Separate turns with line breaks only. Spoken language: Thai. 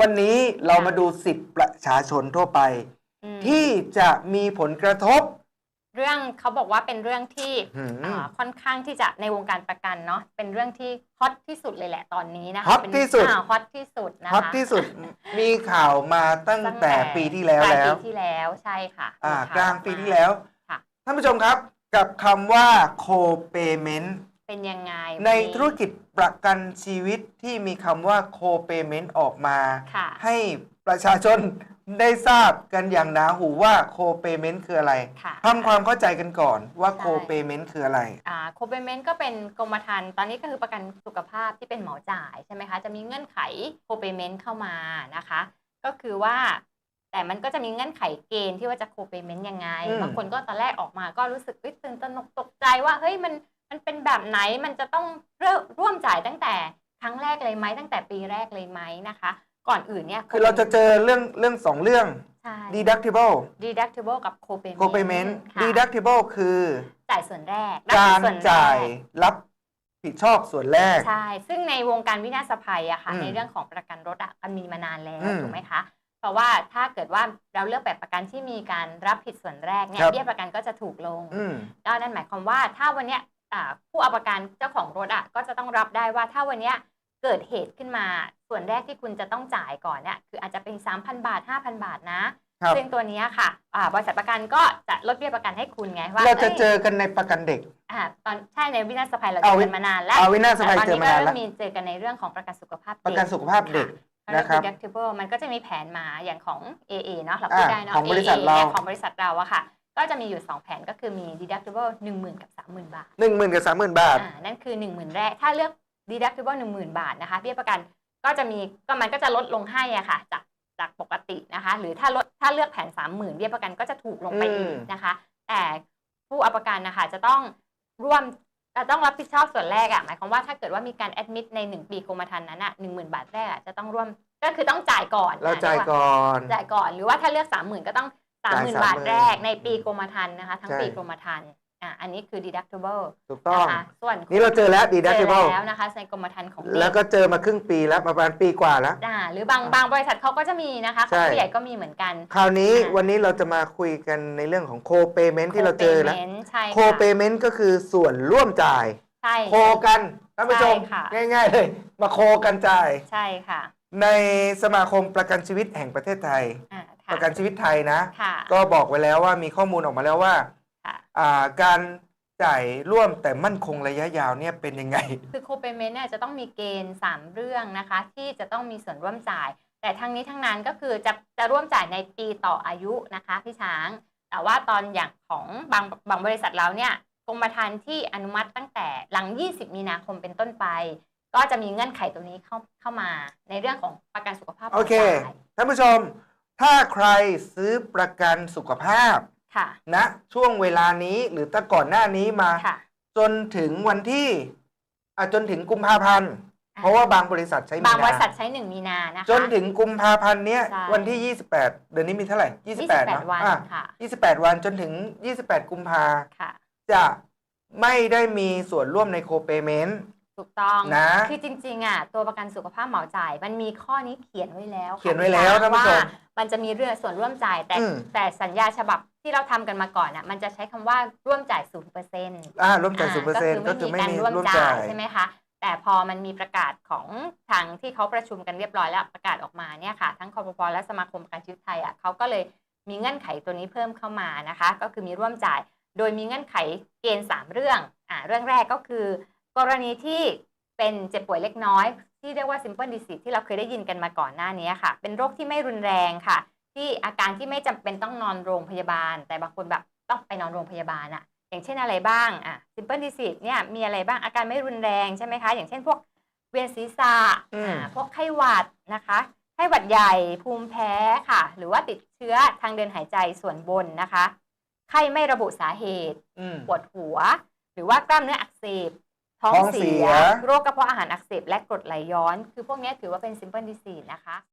วันนี้เรามาดูสิทธิประชาชนทั่วไป
อืม
ที่จะมีผลกระทบ
เรื่องเขาบอกว่าเป็นเรื่องที่
หืม
อ่าค่อนข้างที่จะในวงการประกันเนาะเป็นเรื่องที่ฮอตที่สุดเลยแหละตอนนี้นะคะ
ฮอต
เป็น
ที่สุด
อ่าฮอตที่สุดนะคะ
ฮอตที่สุดมีข่าวมาตั้งแต่ปีที่แล้ว
ปลาย
แล้
ปี
ว
ที่แล้วใช่ค่ะ
อ่า
มีข่ว
กลาง
ออม
ปีที่แล้ว
ค่ะ
ท่านผู้ชมครับกับคำว่า co-payment
เป็นยังไง
ใน
วันนี้
ธุรกิจประกันชีวิตที่มีคำว่า co-payment ออกมา
ค่ะ
ให้ประชาชนได้ทราบกันอย่างหนาหูว่า co-payment คืออะไร
ค่ะ
ทำความเข้าใจกันก่อนว่า
ใช่
co-payment คืออะไร
อ่าโคเปเมนต์ก็เป็นกรมธรรม์ตอนนี้ก็คือประกันสุขภาพที่เป็นเหมาจ่ายใช่ไหมคะ จะมีเงื่อนไขโคเปเมนต์เข้ามานะคะ ก็คือว่าแต่มันก็จะมีเงื่อนไขเกณฑ์ที่ว่าจะโคเปเมนต์ยังไง
อืม
บางคนก็ตอนแรกออกมาก็รู้สึกเอ้ยตื่นตระหนกตกใจว่าเฮ้ยมัน มันเป็นแบบไหนมันจะต้องเริ่มร่วมจ่ายตั้งแต่ครั้งแรกเลยไหมตั้งแต่ปีแรกเลยไหมนะคะ ก่อนอื่นเนี่ย
คือเราจะเจอเรื่องเรื่องสองเรื่อง
ใช่
deductible
deductible กับ co-payment
co-payment
ค่ะ
deductible คือ
จ่ายส่วนแรก
การ
บส่วนแรก
จ่ายรับผิดชอบส่วนแรก
ใช่ ซึ่งในวงการวินาศภัยอะค่ะ
อืม
ในเรื่องของประกันรถอะมันมีมานานแล้ว
อืม
ถูกไหมคะ เพราะว่าถ้าเกิดว่าเราเลือกแบบประกันที่มีการรับผิดส่วนแรกเนี่ย
ครับ
เบี้ยประกันก็จะถูกลง
อืม
ก็นั่นหมายความว่าถ้าวันเนี้ยอ่า ผู้เอาประกันเจ้าของรถอะก็จะต้องรับได้ว่าถ้าวันเนี้ยเกิดเหตุขึ้นมา ส่วนแรกที่คุณจะต้องจ่ายก่อนเนี่ยคืออาจจะเป็น 3,000 บาท 5,000 บาทนะ
ครับ
ซึ่งตัวเนี้ยค่ะอ่าบริษัทประกันก็จะลดเบี้ยประกันให้คุณไงว่า
เราจะ
ย
เจอกันในประกันเด็ก
อ่าตอนใช่ในวินาศภัยเรา
เอา
เจอ
วิ
กันมานานแล้ว
เอาวินาศภัย
แต่ตอน
เจอ
นี้
มา
ก็
นาน
เริ่
แล้ว
มมีเจอกันในเรื่องของประกันสุขภาพ
ประกันสุขภาพเด็ก
นะ
นะค
ค
รั
รับ deductible มันก็จะมีแผนมาอย่างของ AA เนาะเราพูด
อ่า
ได้เนาะ
ของบริษัท
AA
เรา
นี่ยของบริษัทเราอะค่ะ ก็จะมีอยู่ 2 แผนก็คือมี deductible 10,000 กับ 30,000 บาท
หนึ่งหมื่นกับสามหมื่นบาท
อ่า นั่นคือ 10,000 แรก ถ้าเลือก deductible 10,000 บาทนะคะเบี้ยประกันก็จะมีก็มันก็จะลดลงให้อะค่ะ จากจากปกตินะคะ หรือถ้าลดถ้าเลือกแผน 30,000 เบี้ยประกันก็จะถูกลงไปอีก
อืม
นะคะ แต่ผู้เอาประกันนะคะจะต้องร่วมจะต้องรับผิดชอบส่วนแรกอะหมายความว่าถ้าเกิดว่ามีการแอดมิดใน 1 ปีกรมธรรม์นั้นอะ10,000บาทแรกอะจะต้องร่วมก็คือต้องจ่ายก่อน
เราจ่าย
อะ
ก่อน
จ่ายก่อน หรือว่าถ้าเลือก 30,000 ก็ต้อง 30,000
จ่าย
บาท
30,000
แรกในปีกรมธรรม์นะคะ ทั้ง
ใช่
ปีกรมธรรม์อะอันนี้คือ deductible
ถูกต้อง
นะคะส่วน
นี่เราเจอแล้ว
เจอ
deductible
แล้วนะคะในกรมธรรม์ของเด็ก
แล้วก็เจอมาครึ่งปีแล้วประมาณปีกว่าแล้ว
อ่าหรือบางบางบริษัทเขาก็จะมีนะคะข
ใช่
องผู้ใหญ่ก็มีเหมือนกัน
คราวนี้
อ่า
วันนี้เราจะมาคุยกันในเรื่องของ co-payment ที่เราเจอแล้ว
co-payment ใช่ค่ะ
co-payment ก็คือส่วนร่วมจ่าย
ใช่
โคกันท่านผู้ชม
ใช่ค่ะ
ง่าย ๆ เลย มาโคกันจ่าย
ใช่ค่ะ
ในสมาคมประกันชีวิตแห่งประเทศไทย
อ่า
ป
ค่ะ
ระกันชีวิตไทยนะ
ค่ะ
ก็บอกไว้แล้วว่ามีข้อมูลออกมาแล้วว่า
ค่ะ
อ่าการจ่ายร่วมแต่มั่นคงระยะยาวเนี่ยเป็นยังไง
คือ co-payment เนี่ยจะต้องมีเกณฑ์ 3 เรื่องนะคะ ที่จะต้องมีส่วนร่วมจ่าย แต่ทั้งนี้ทั้งนั้นก็คือจะจะร่วมจ่ายในปีต่ออายุนะคะพี่ช้าง แต่ว่าตอนอย่างของบางบางบริษัทเราเนี่ยกรมธรรม์ที่อนุมัติตั้งแต่หลัง 20 มีนาคมเป็นต้นไป ก็จะมีเงื่อนไขตรงนี้เข้าเข้ามาในเรื่องของประกันสุขภาพ
โอเค
จ่าย
ท่านผู้ชม ถ้าใครซื้อประกันสุขภาพ
ค่ะ
ณช่วงเวลานี้หรือตั้งก่อนหน้านี้มา
ค่ะ
จนถึงวันที่อะจนถึงกุมภาพันธ์เพราะว่าบางบริษัทใช้มี
บางบริษั
นา
ทใช้1มีนานะคะ
จนถึงกุมภาพันธ์เนี้ย
ใช่
วันที่ 28 เดือนนี้มีเท่าไหร่ 28
28
เนาะ
วัน
อะ
ค่ะ
28 วันจนถึง 28 กุมภา
ค่ะ
จะไม่ได้มีส่วนร่วมในโคเปเมนต์
ถูกต้อง
นะ
คือจริงๆอะตัวประกันสุขภาพเหมาจ่าย มันมีข้อนี้เขียนไว้แล้วค่ะ
เขียนไว้แล้วท่านผู้ชม
ว่ามันจะมีเรื่องส่วนร่วมจ่ายแต่
อืม
แต่สัญญาฉบับที่เราทำกันมาก่อนอะมันจะใช้คำว่าร่วมจ่ายศูนย์เปอร์เซ็นต์
อ่าร่วมจ่ายศูนย์เปอร์เซ็นต์ก็คือไม่มีร่วมจ่าย
ใช่ไหมคะ แต่พอมันมีประกาศของทางที่เขาประชุมกันเรียบร้อยแล้วประกาศออกมาเนี่ยค่ะ ทั้งคอปพและสมาคมประกันชีวิตไทยอะเขาก็เลยมีเงื่อนไขตัวนี้เพิ่มเข้ามานะคะ ก็คือมีร่วมจ่าย โดยมีเงื่อนไขเกณฑ์ 3 เรื่องอ่าเรื่องแรกก็คือ กรณีที่เป็นเจ็บป่วยเล็กน้อย ที่เรียกว่า simple disease ที่เราเคยได้ยินกันมาก่อนหน้านี้ค่ะ เป็นโรคที่ไม่รุนแรงค่ะ ที่อาการที่ไม่จำเป็นต้องนอนโรงพยาบาล แต่บางคนแบบต้องไปนอนโรงพยาบาลอะอย่างเช่นอะไรบ้างอะ simple disease เนี่ยมีอะไรบ้างอาการไม่รุนแรงใช่ไหมคะ อย่างเช่นพวกเวียนศีรษะ
อืม
อ่าพวกไข้หวัดนะคะไข้หวัดใหญ่ภูมิแพ้ค่ะ หรือว่าติดเชื้อทางเดินหายใจส่วนบนนะคะ ไข้ไม่ระบุสาเหตุ
อืม
ปวดหัว หรือว่ากล้ามเนื้ออักเสบ ท้อง
ท้องเสี
เสี
ย
ยโรคกระเพาะอาหารอักเสบและกรดไหลย้อน คือพวกนี้ถือว่าเป็น simple disease นะคะ